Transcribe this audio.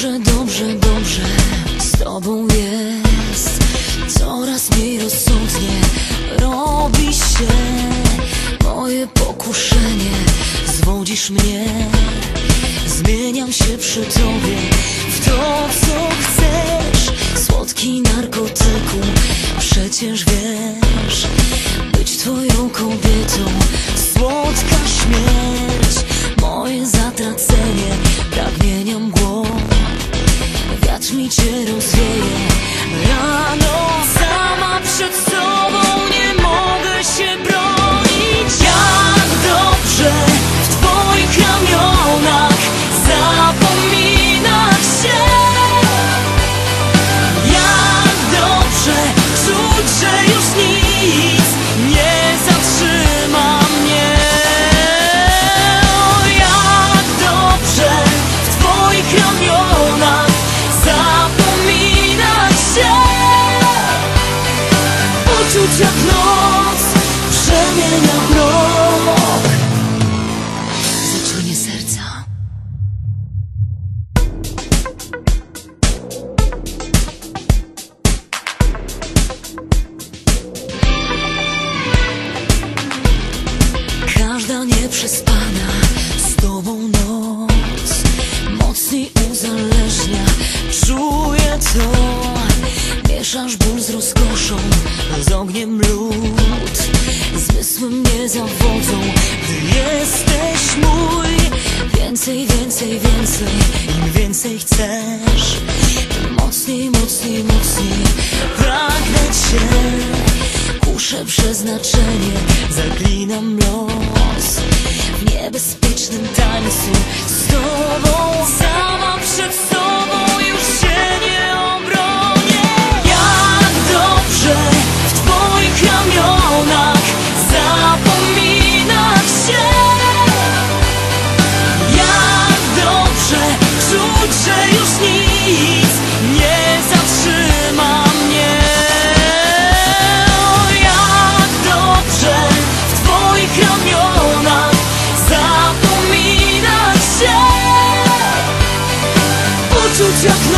Dobrze, dobrze, dobrze z tobą jest. Coraz mniej rozsądnie robi się Moje pokuszenie, zwodzisz mnie Zmieniam się przy tobie w to, co chcesz. Słodki narkotyku, przecież wiesz Być twoją kobietą, słodka śmierć Moje zatracenie, kosmiczne rozwieje noc przemienia mrok. Zaćmienie serca. Każda nieprzespana z tobą z ogniem lód Zmysły mnie zawodzą, gdy jesteś mój Więcej, więcej, więcej, im więcej chcesz Tym mocniej, mocniej, mocniej. Pragnę cię Kuszę przeznaczenie, just